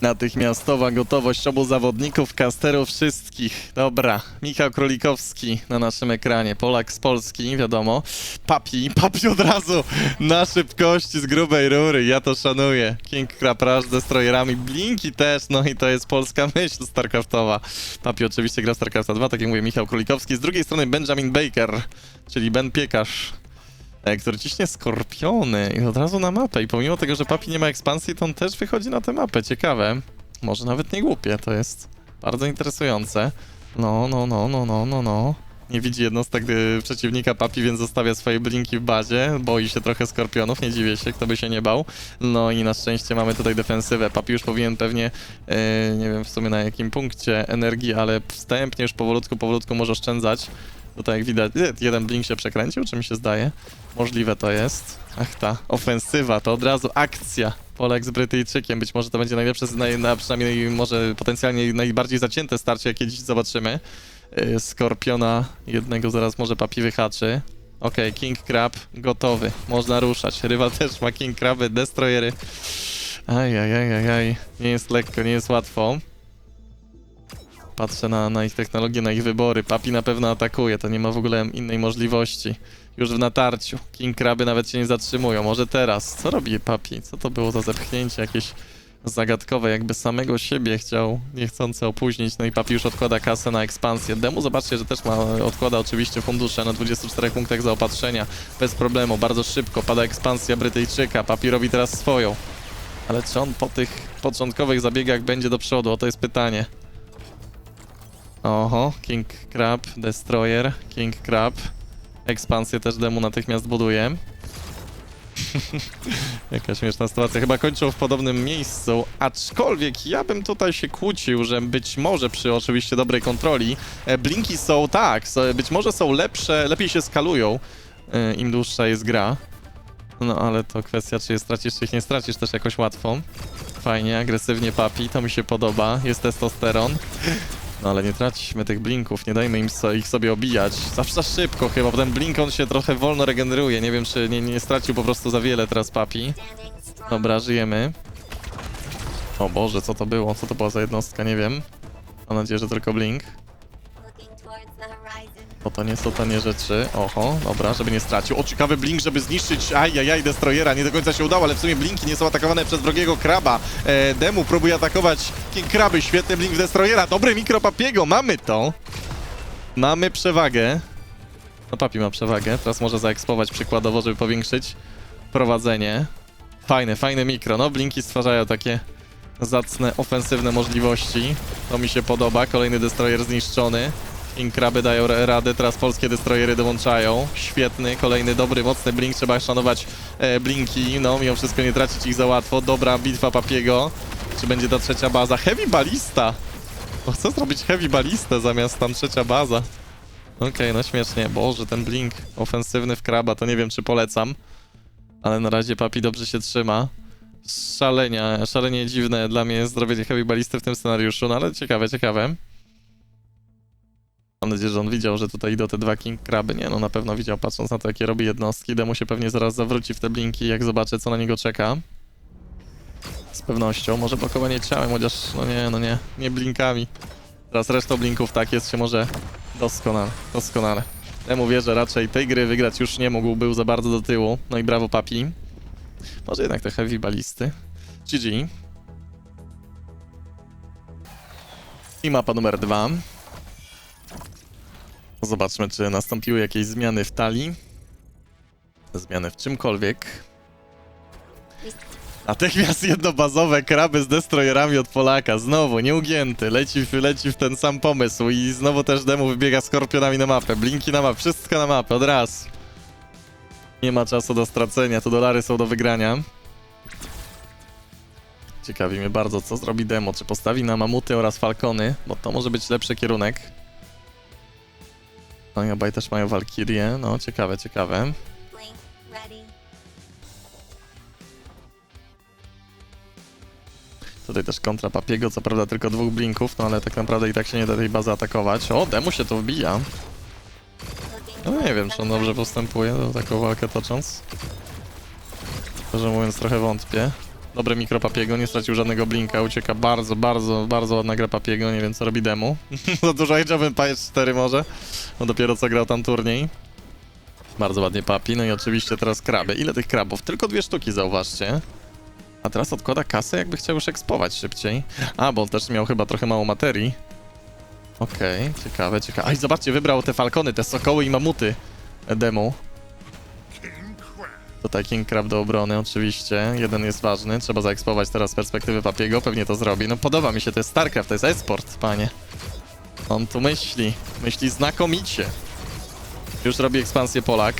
Natychmiastowa gotowość obu zawodników, kasterów wszystkich. Dobra, Michał Królikowski na naszym ekranie, Polak z Polski, wiadomo. Papi, Papi od razu na szybkości z grubej rury, ja to szanuję. King Rush z destroyerami, Blinki też, no i to jest polska myśl StarCraftowa. Papi oczywiście gra StarCrafta 2, tak jak mówię, Michał Królikowski. Z drugiej strony Benjamin Baker, czyli Ben Piekarz. E, Który ciśnie skorpiony i od razu na mapę. I pomimo tego, że Papi nie ma ekspansji, to on też wychodzi na tę mapę. Ciekawe. Może nawet nie głupie, to jest bardzo interesujące. No, no, no, no, no, no, no. Nie widzi jednostek y, przeciwnika Papi, więc zostawia swoje blinki w bazie. Boi się trochę skorpionów, nie dziwię się, kto by się nie bał. No i na szczęście mamy tutaj defensywę. Papi już powinien pewnie, y, nie wiem w sumie na jakim punkcie energii, ale wstępnie już powolutku, powolutku może oszczędzać. Tutaj jak widać, y, jeden blink się przekręcił, czy mi się zdaje? Możliwe to jest. Ach ta, ofensywa, to od razu akcja. Polek z Brytyjczykiem, być może to będzie najlepsze, naj, na, przynajmniej może potencjalnie najbardziej zacięte starcie, jakie dziś zobaczymy. Yy, Skorpiona jednego zaraz może papi wyhaczy. Okej, King Crab gotowy, można ruszać. Rywal też ma King Craby, Destroyery. Aj, aj, aj, aj, aj. Nie jest lekko, nie jest łatwo. Patrzę na, na ich technologię, na ich wybory. Papi na pewno atakuje, to nie ma w ogóle innej możliwości. Już w natarciu. King Kraby nawet się nie zatrzymują. Może teraz. Co robi Papi? Co to było za zepchnięcie jakieś zagadkowe, jakby samego siebie chciał niechcący opóźnić. No i Papi już odkłada kasę na ekspansję. Demu zobaczcie, że też ma, odkłada oczywiście fundusze na 24 punktach zaopatrzenia. Bez problemu, bardzo szybko. Pada ekspansja Brytyjczyka. Papi robi teraz swoją. Ale czy on po tych początkowych zabiegach będzie do przodu? O to jest pytanie. Oho, King Crab, Destroyer, King Crab. Ekspansję też demu natychmiast buduje. Jaka śmieszna sytuacja. Chyba kończą w podobnym miejscu, aczkolwiek ja bym tutaj się kłócił, że być może przy oczywiście dobrej kontroli e, blinki są tak, być może są lepsze, lepiej się skalują, e, im dłuższa jest gra. No ale to kwestia, czy je stracisz, czy ich nie stracisz też jakoś łatwo. Fajnie, agresywnie papi, to mi się podoba. Jest testosteron. No ale nie traćmy tych blinków, nie dajmy im so, ich sobie obijać. Zawsze za szybko chyba, bo ten blink on się trochę wolno regeneruje. Nie wiem, czy nie, nie stracił po prostu za wiele teraz papi. Dobra, żyjemy. O Boże, co to było? Co to była za jednostka? Nie wiem. Mam nadzieję, że tylko blink. Bo to nie są tanie rzeczy. Oho, dobra, żeby nie stracił. O, ciekawy blink, żeby zniszczyć ajajaj Destroyera. Nie do końca się udało, ale w sumie blinki nie są atakowane przez wrogiego kraba. E, Demu próbuje atakować King Kraby. Świetny blink w Destroyera. Dobry mikro Papiego. Mamy to. Mamy przewagę. No Papi ma przewagę. Teraz może zaekspować przykładowo, żeby powiększyć prowadzenie. Fajne, fajne mikro. No, blinki stwarzają takie zacne, ofensywne możliwości. To mi się podoba. Kolejny Destroyer zniszczony. King Kraby dają ra- radę, teraz polskie destroyery dołączają. Świetny, kolejny dobry, mocny blink, trzeba szanować e, blinki, no mimo wszystko nie tracić ich za łatwo. Dobra bitwa Papiego. Czy będzie ta trzecia baza? Heavy Balista! No chcę zrobić Heavy Balistę zamiast tam trzecia baza. Okej, no śmiesznie. Boże, ten blink ofensywny w Kraba, to nie wiem czy polecam. Ale na razie Papi dobrze się trzyma. Szalenia, szalenie dziwne dla mnie jest zrobienie Heavy Balisty w tym scenariuszu, no ale ciekawe, ciekawe. Mam nadzieję, że on widział, że tutaj idą te dwa King Kraby. Nie, no na pewno widział, patrząc na to, jakie robi jednostki. Demo się pewnie zaraz zawróci w te blinki, jak zobaczę, co na niego czeka. Z pewnością. Może blokowanie ciałem, chociaż no nie, no nie, nie blinkami. Teraz resztą blinków tak jest się może doskonale, doskonale. Temu wierzę, raczej tej gry wygrać już nie mógł, był za bardzo do tyłu. No i brawo papi. Może jednak te heavy balisty. GG. I mapa numer dwa. Zobaczmy, czy nastąpiły jakieś zmiany w talii. Zmiany w czymkolwiek. Natychmiast jednobazowe kraby z destroyerami od Polaka. Znowu, nieugięty. Leci, w- leci w ten sam pomysł. I znowu też demo wybiega skorpionami na mapę. Blinki na mapę, wszystko na mapę, od raz. Nie ma czasu do stracenia, tu dolary są do wygrania. Ciekawi mnie bardzo, co zrobi demo. Czy postawi na mamuty oraz falcony, bo to może być lepszy kierunek. No i obaj też mają Valkyrie. No, ciekawe, ciekawe. Tutaj też kontra Papiego, co prawda tylko dwóch blinków, no ale tak naprawdę i tak się nie da tej bazy atakować. O, Demu się tu wbija. No nie wiem, czy on dobrze postępuje, no, taką walkę tocząc. Szczerze mówiąc, trochę wątpię. Dobre mikro Papiego, nie stracił żadnego blinka, ucieka bardzo, bardzo, bardzo ładna gra Papiego, nie wiem co robi demo. Za dużo Age of Empires 4 może, no dopiero co grał tam turniej. Bardzo ładnie Papi, no i oczywiście teraz kraby. Ile tych krabów? Tylko dwie sztuki, zauważcie. A teraz odkłada kasę, jakby chciał już ekspować szybciej. A, bo on też miał chyba trochę mało materii. Okej, ciekawe, ciekawe. Aj, zobaczcie, wybrał te falkony, te sokoły i mamuty. Demo. Tutaj King Crab do obrony, oczywiście. Jeden jest ważny, trzeba zaekspować teraz perspektywy Papiego, pewnie to zrobi. No podoba mi się, to jest StarCraft, to jest esport, panie. On tu myśli, myśli znakomicie. Już robi ekspansję Polak.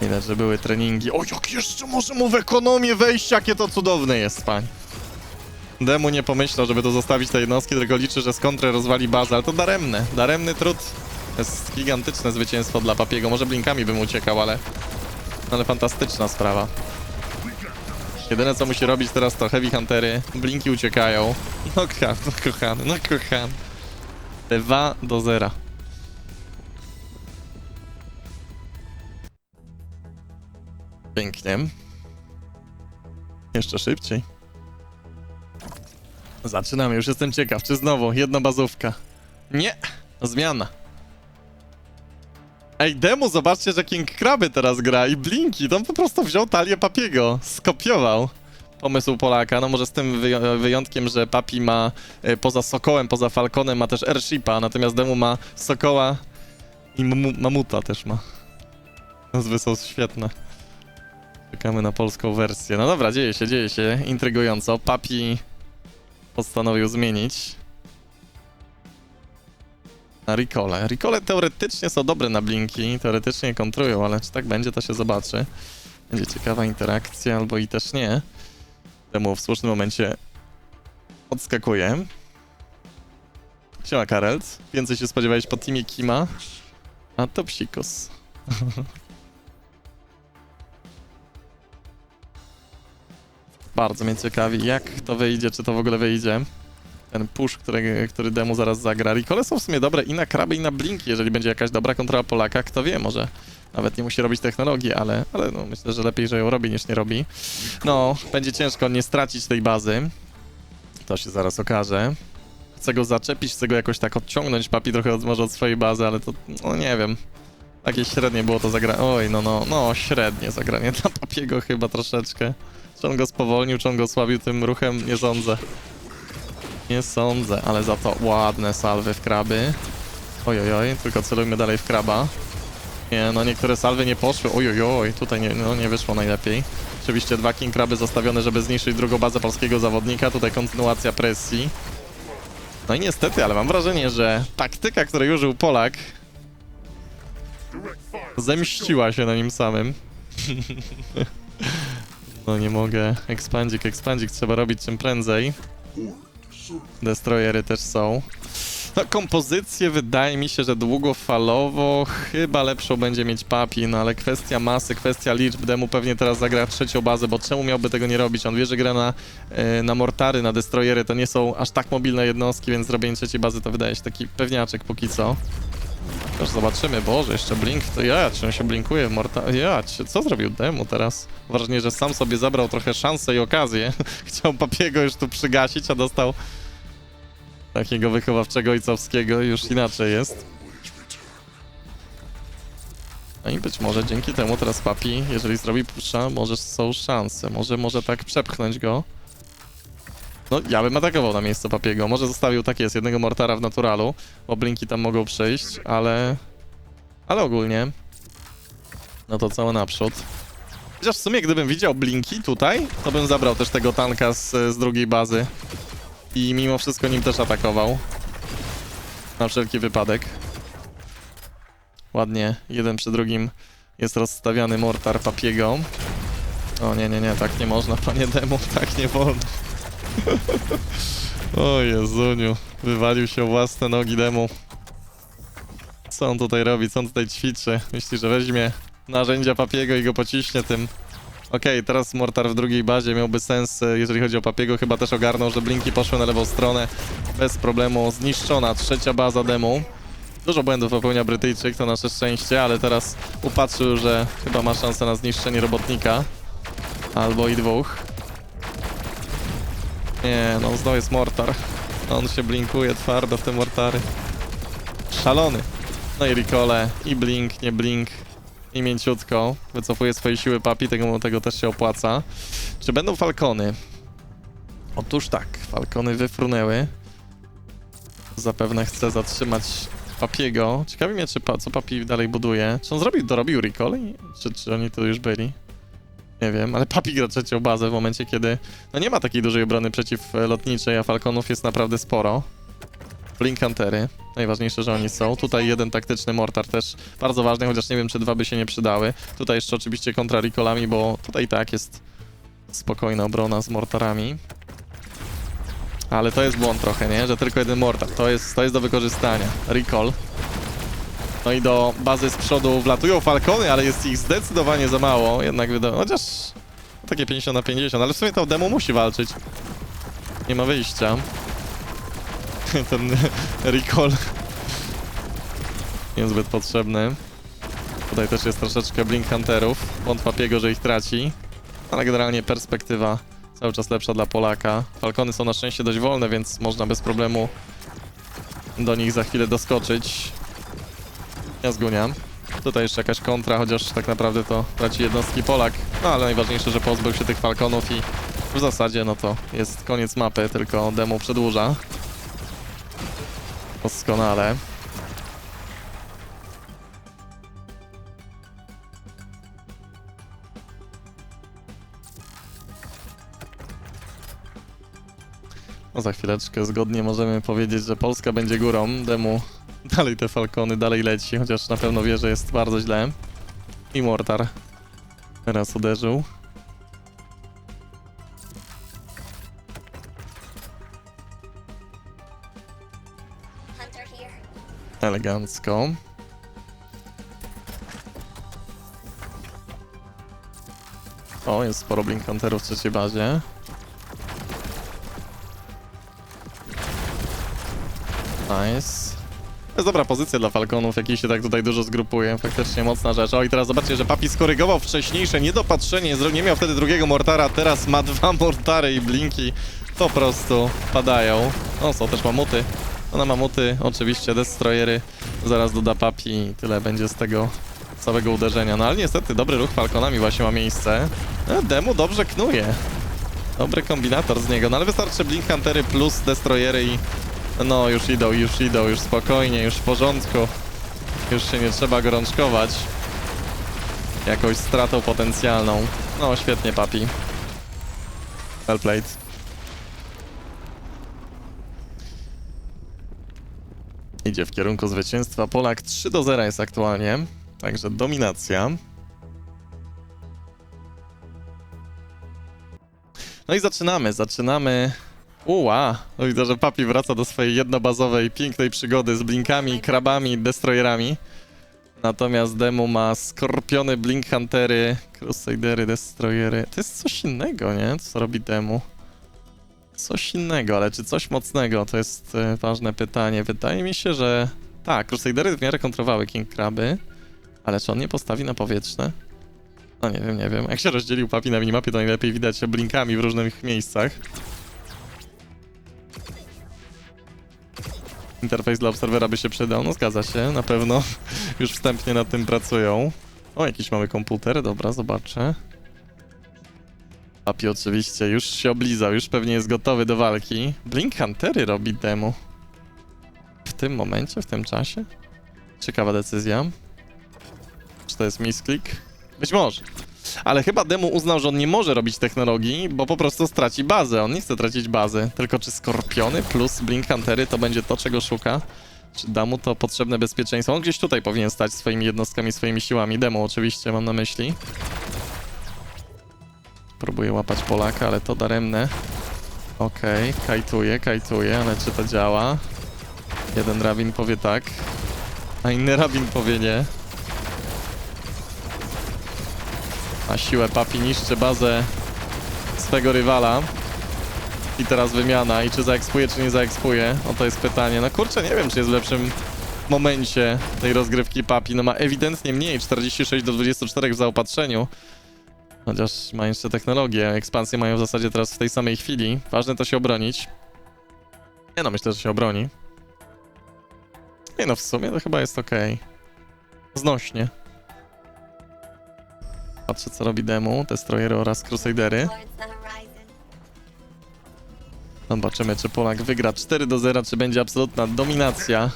Widać, że były treningi. O, jak jeszcze może mu w ekonomię wejść, jakie to cudowne jest, pań. Demu nie pomyślał, żeby to zostawić te jednostki, tylko liczy, że z kontry rozwali bazę, ale to daremne. Daremny trud. To jest gigantyczne zwycięstwo dla Papiego. Może blinkami bym uciekał, ale... Ale fantastyczna sprawa. Jedyne co musi robić teraz to heavy huntery. Blinki uciekają. No, kochany, no kochany, no kochany. 2 do 0. Pięknie. Jeszcze szybciej. Zaczynamy, już jestem ciekaw, czy znowu jedna bazówka. Nie! Zmiana. Ej, demo, zobaczcie, że King Kraby teraz gra i Blinki. To on po prostu wziął talię Papiego, skopiował pomysł Polaka. No może z tym wyjątkiem, że Papi ma e, poza Sokołem, poza Falconem ma też Airshipa, natomiast demo ma Sokoła i mamu- Mamuta też ma. Nazwy są świetne. Czekamy na polską wersję. No dobra, dzieje się, dzieje się. Intrygująco. Papi postanowił zmienić na Ricole. Ricole teoretycznie są dobre na blinki, teoretycznie kontrują, ale czy tak będzie, to się zobaczy. Będzie ciekawa interakcja, albo i też nie. Temu w słusznym momencie odskakuje. Siema Karelt. Więcej się spodziewałeś po teamie Kima. A to psikos. Bardzo mnie ciekawi, jak to wyjdzie, czy to w ogóle wyjdzie. Ten push, który, który demo zaraz zagra. Rikole są w sumie dobre i na kraby, i na blinki, jeżeli będzie jakaś dobra kontrola Polaka, kto wie, może nawet nie musi robić technologii, ale, ale no, myślę, że lepiej, że ją robi, niż nie robi. No, będzie ciężko nie stracić tej bazy. To się zaraz okaże. Chcę go zaczepić, chcę go jakoś tak odciągnąć, papi trochę od, może od swojej bazy, ale to, no nie wiem. Takie średnie było to zagranie. Oj, no, no, no, średnie zagranie dla papiego chyba troszeczkę. Czy on go spowolnił, czy on go słabił tym ruchem, nie sądzę. Nie sądzę, ale za to ładne salwy w kraby. Oj, oj, oj, tylko celujmy dalej w kraba. Nie, no niektóre salwy nie poszły. Oj, oj, oj, tutaj nie, no, nie wyszło najlepiej. Oczywiście dwa king kraby zostawione, żeby zniszczyć drugą bazę polskiego zawodnika. Tutaj kontynuacja presji. No i niestety, ale mam wrażenie, że taktyka, której użył Polak, zemściła się na nim samym. no nie mogę. Ekspandzik, ekspandzik trzeba robić czym prędzej. Destroyery też są. No, kompozycję wydaje mi się, że długofalowo chyba lepszą będzie mieć Papi, no ale kwestia masy, kwestia liczb, Demu pewnie teraz zagra trzecią bazę, bo czemu miałby tego nie robić? On wie, że gra na, e, na mortary, na destroyery, to nie są aż tak mobilne jednostki, więc zrobienie trzeciej bazy to wydaje się taki pewniaczek póki co. Już zobaczymy, Boże, jeszcze Blink, to ja, czy on się blinkuje w mortar... Ja, czy, co zrobił Demu teraz? Wrażenie, że sam sobie zabrał trochę szansę i okazję. Chciał Papiego już tu przygasić, a dostał takiego wychowawczego ojcowskiego już inaczej jest. No i być może dzięki temu teraz Papi, jeżeli zrobi pusza, może są szanse. Może może tak przepchnąć go. No, ja bym atakował na miejsce Papiego. Może zostawił, tak jest, jednego mortara w naturalu, bo blinki tam mogą przejść, ale... Ale ogólnie... No to całe naprzód. Chociaż w sumie, gdybym widział blinki tutaj, to bym zabrał też tego tanka z, z drugiej bazy. I mimo wszystko nim też atakował. Na wszelki wypadek. Ładnie, jeden przy drugim jest rozstawiany mortar Papiego. O nie, nie, nie, tak nie można, panie demo, tak nie wolno. o Jezuniu, wywalił się własne nogi demo. Co on tutaj robi, co on tutaj ćwiczy? Myśli, że weźmie narzędzia Papiego i go pociśnie tym Okej, teraz Mortar w drugiej bazie miałby sens, e, jeżeli chodzi o Papiego. Chyba też ogarnął, że blinki poszły na lewą stronę. Bez problemu zniszczona trzecia baza demo. Dużo błędów popełnia Brytyjczyk, to nasze szczęście, ale teraz upatrzył, że chyba ma szansę na zniszczenie robotnika. Albo i dwóch. Nie, no znowu jest mortar. On się blinkuje twardo w te mortary. Szalony. No i Ricole, i blink, nie blink. I mięciutko. Wycofuje swoje siły papi, tego, tego też się opłaca. Czy będą falkony? Otóż tak, falkony wyfrunęły. Zapewne chce zatrzymać Papiego. Ciekawi mnie, czy pa, co Papi dalej buduje. Czy on zrobił, dorobił Recall? Czy, czy oni tu już byli? Nie wiem, ale Papi gra trzecią bazę w momencie, kiedy no nie ma takiej dużej obrony przeciwlotniczej, a Falconów jest naprawdę sporo. Blink Huntery. Najważniejsze, że oni są. Tutaj jeden taktyczny mortar też bardzo ważny, chociaż nie wiem, czy dwa by się nie przydały. Tutaj jeszcze oczywiście kontra Ricolami, bo tutaj i tak jest spokojna obrona z mortarami. Ale to jest błąd trochę, nie? Że tylko jeden mortar. To jest, to jest do wykorzystania. Recall. No i do bazy z przodu wlatują falcony, ale jest ich zdecydowanie za mało. Jednak wyda... Chociaż takie 50 na 50, ale w sumie to demo musi walczyć. Nie ma wyjścia. Ten recall niezbyt potrzebny. Tutaj też jest troszeczkę Blink Hunterów. Błąd Papiego, że ich traci. Ale generalnie perspektywa cały czas lepsza dla Polaka. Falcony są na szczęście dość wolne, więc można bez problemu do nich za chwilę doskoczyć. Ja zguniam. Tutaj jeszcze jakaś kontra, chociaż tak naprawdę to traci jednostki Polak. No ale najważniejsze, że pozbył się tych Falconów i w zasadzie no to jest koniec mapy, tylko demo przedłuża. Doskonale. No za chwileczkę zgodnie możemy powiedzieć, że Polska będzie górą. Demu dalej te Falcony, dalej leci, chociaż na pewno wie, że jest bardzo źle. I Mortar teraz uderzył. Elegancko. O, jest sporo Blink Hunterów w trzeciej bazie. Nice. To jest dobra pozycja dla Falconów, jakich się tak tutaj dużo zgrupuje. Faktycznie mocna rzecz. O i teraz zobaczcie, że Papi skorygował wcześniejsze niedopatrzenie. Nie miał wtedy drugiego mortara, teraz ma dwa mortary i blinki po prostu padają. O, są też mamuty. No na mamuty oczywiście destroyery zaraz doda Papi i tyle będzie z tego całego uderzenia. No ale niestety dobry ruch Falconami właśnie ma miejsce. No, Demu dobrze knuje. Dobry kombinator z niego, no ale wystarczy Blink Huntery plus destroyery i no już idą, już idą, już spokojnie, już w porządku. Już się nie trzeba gorączkować. Jakąś stratą potencjalną. No świetnie Papi. Well played. Idzie w kierunku zwycięstwa. Polak 3 do 0 jest aktualnie. Także dominacja. No i zaczynamy, zaczynamy. Uła! No widzę, że Papi wraca do swojej jednobazowej, pięknej przygody z blinkami, krabami, destroyerami. Natomiast Demu ma skorpiony, blink huntery, crusadery, destroyery. To jest coś innego, nie? Co robi Demu? Coś innego, ale czy coś mocnego? To jest e, ważne pytanie. Wydaje mi się, że tak, crusadery w miarę kontrowały King Kraby, ale czy on nie postawi na powietrzne? No nie wiem, nie wiem. Jak się rozdzielił Papi na minimapie, to najlepiej widać się blinkami w różnych miejscach. Interfejs dla obserwera by się przydał, no zgadza się, na pewno. Już wstępnie nad tym pracują. O, jakiś mały komputer, dobra, zobaczę. Papi oczywiście już się oblizał, już pewnie jest gotowy do walki. Blink Huntery robi demo. W tym momencie, w tym czasie? Ciekawa decyzja. Czy to jest misklik? Być może. Ale chyba Demu uznał, że on nie może robić technologii, bo po prostu straci bazę. On nie chce tracić bazy. Tylko czy Skorpiony plus Blink Huntery to będzie to, czego szuka? Czy da mu to potrzebne bezpieczeństwo? On gdzieś tutaj powinien stać swoimi jednostkami, swoimi siłami. Demo oczywiście mam na myśli. Próbuję łapać Polaka, ale to daremne. Okej, kajtuje, kajtuje, ale czy to działa? Jeden rabin powie tak, a inny rabin powie nie. A siłę Papi niszczy bazę swego rywala. I teraz wymiana. I czy zaekspuje, czy nie zaekspuje? O to jest pytanie. No kurczę, nie wiem, czy jest w lepszym momencie tej rozgrywki Papi. No ma ewidentnie mniej, 46 do 24 w zaopatrzeniu. Chociaż ma jeszcze technologię, ekspansję mają w zasadzie teraz w tej samej chwili. Ważne to się obronić. Nie no, myślę, że się obroni. Nie no, w sumie to chyba jest okej. Znośnie. Patrzę, co robi Demu, Destroyery oraz Crusadery. Zobaczymy, czy Polak wygra 4 do 0, czy będzie absolutna dominacja.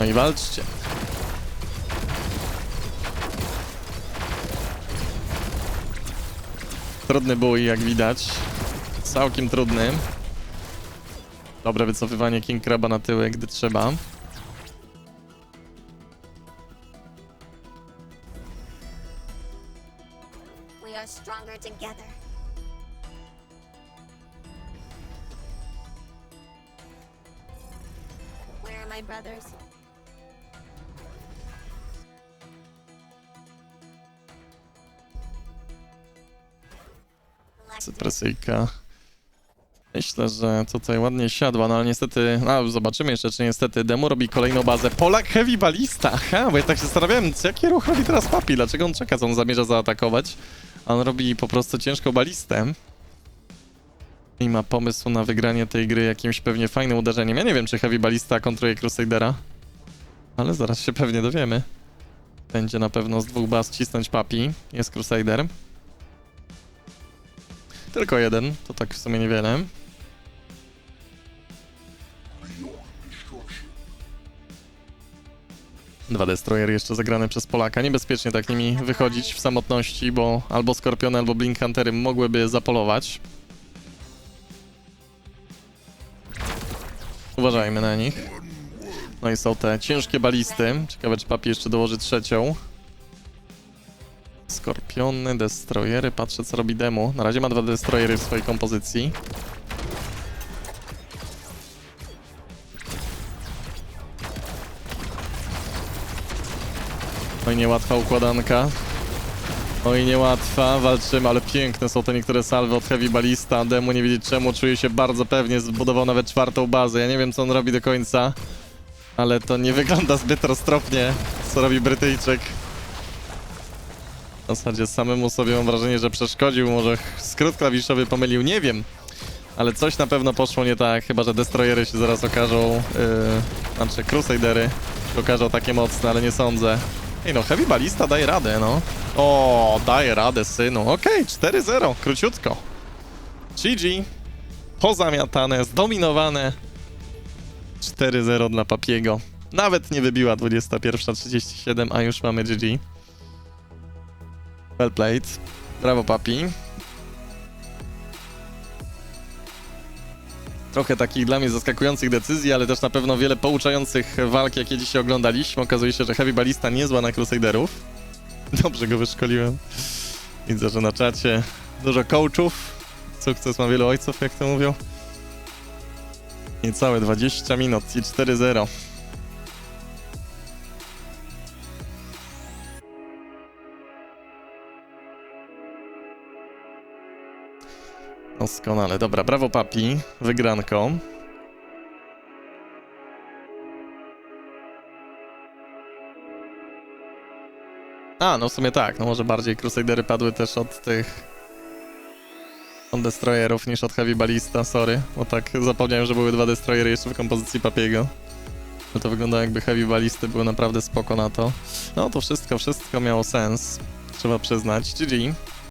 No i walczcie. Trudny bój, jak widać. Całkiem trudny. Dobre wycofywanie King Craba na tyły, gdy trzeba. Cypresyjka. Myślę, że tutaj ładnie siadła, no ale niestety, no zobaczymy jeszcze, czy niestety Demu robi kolejną bazę. Polak Heavy Ballista, ha, bo ja tak się zastanawiałem, jaki ruch robi teraz Papi, dlaczego on czeka, co on zamierza zaatakować, a on robi po prostu ciężką balistę. I ma pomysł na wygranie tej gry jakimś pewnie fajnym uderzeniem. Ja nie wiem, czy Heavy Ballista kontruje Crusadera, ale zaraz się pewnie dowiemy. Będzie na pewno z dwóch baz cisnąć Papi, jest Crusader. Tylko jeden, to tak w sumie niewiele. Dwa destroyery jeszcze zagrane przez Polaka. Niebezpiecznie tak nimi wychodzić w samotności, bo albo Skorpiony, albo Blink Huntery mogłyby zapolować. Uważajmy na nich. No i są te ciężkie balisty. Ciekawe, czy papi jeszcze dołoży trzecią. Skorpiony, destroyery, patrzę co robi demo. Na razie ma dwa destroyery w swojej kompozycji. Oj, niełatwa układanka. Oj, niełatwa, walczymy, ale piękne są te niektóre salwy od Heavy Ballista. Demu nie wiedzieć czemu, czuje się bardzo pewnie, zbudował nawet czwartą bazę. Ja nie wiem co on robi do końca, ale to nie wygląda zbyt roztropnie, co robi Brytyjczyk. W zasadzie samemu sobie mam wrażenie, że przeszkodził, może skrót klawiszowy pomylił, nie wiem. Ale coś na pewno poszło nie tak, chyba że destroyery się zaraz okażą, yy, znaczy Crusadery się okażą takie mocne, ale nie sądzę. Ej no, Heavy Ballista daje radę, no. O, daje radę, synu. Okej, 4-0, króciutko. GG. Pozamiatane, zdominowane. 4-0 dla Papiego. Nawet nie wybiła 21.37, a już mamy GG. Well played. Brawo, papi. Trochę takich dla mnie zaskakujących decyzji, ale też na pewno wiele pouczających walk, jakie dzisiaj oglądaliśmy. Okazuje się, że Heavy Ballista niezła na Crusaderów. Dobrze go wyszkoliłem. Widzę, że na czacie dużo coachów. Sukces ma wielu ojców, jak to mówią. Niecałe 20 minut i 4-0. Doskonale, dobra, brawo papi, wygranko. A, no w sumie tak, no może bardziej Crusadery padły też od tych... od Destroyerów niż od Heavy Ballista, sorry, bo tak zapomniałem, że były dwa Destroyery jeszcze w kompozycji papiego. No to wygląda jakby Heavy Ballisty były naprawdę spoko na to. No to wszystko, wszystko miało sens, trzeba przyznać. GG.